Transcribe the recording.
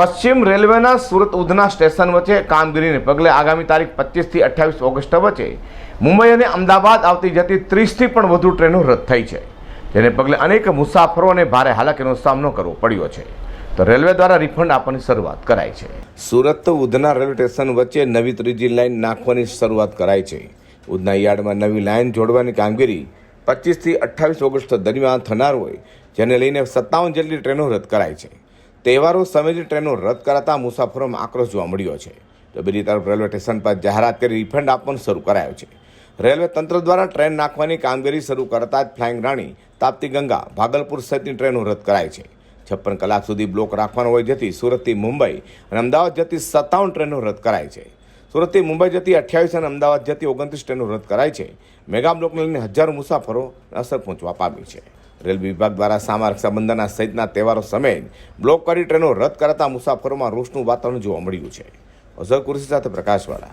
પશ્ચિમ રેલવેના સુરત ઉધના સ્ટેશન વચ્ચે કામગીરીને પગલે આગામી તારીખ પચીસથી અઠ્યાવીસ ઓગસ્ટ વચ્ચે મુંબઈ અને અમદાવાદ આવતી જતી ત્રીસથી પણ વધુ ટ્રેનો રદ થઈ છે, જેને પગલે અનેક મુસાફરોને ભારે હાલાકીનો સામનો કરવો પડ્યો છે. તો રેલવે દ્વારા રિફંડ આપવાની શરૂઆત કરાઈ છે. સુરત ઉધના રેલવે સ્ટેશન વચ્ચે નવી ત્રીજી લાઇન નાખવાની શરૂઆત કરાઈ છે. ઉધના યાર્ડમાં નવી લાઇન જોડવાની કામગીરી પચીસથી અઠ્ઠાવીસ ઓગસ્ટ દરમિયાન થનાર હોય, જેને લઈને સત્તાવન જેટલી ટ્રેનો રદ કરાઈ છે. તહેવારો સમયની ટ્રેનો રદ કરાતા મુસાફરોમાં આક્રોશ જોવા મળ્યો છે. તો બીજી તરફ રેલવે સ્ટેશન પર જાહેરાત કરી રિફંડ આપવાનું શરૂ કરાયો છે. રેલવે તંત્ર દ્વારા ટ્રેન નાખવાની કામગીરી શરૂ કરતા જ ફ્લાઇંગ રાણી, તાપ્તી ગંગા, ભાગલપુર સહિતની ટ્રેનો રદ કરાઈ છે. છપ્પન કલાક સુધી બ્લોક રાખવાનો હોય જેથી સુરતથી મુંબઈ અને અમદાવાદ જતી સત્તાવન ટ્રેનો રદ કરાઈ છે. સુરતથી મુંબઈ જતી અઠ્યાવીસ અને અમદાવાદ જતી ઓગણત્રીસ ટ્રેનો રદ કરાઈ છે. મેગા બ્લોકને લઈને હજારો મુસાફરો અસર પહોંચવા પામી છે. રેલવે વિભાગ દ્વારા સામા રક્ષાબંધનના સહિતના તહેવારો સમયે બ્લોક કરી ટ્રેનો રદ કરાતા મુસાફરોમાં રોષનું વાતાવરણ જોવા મળ્યું છે. અઝર કુરશી સાથે પ્રકાશવાળા.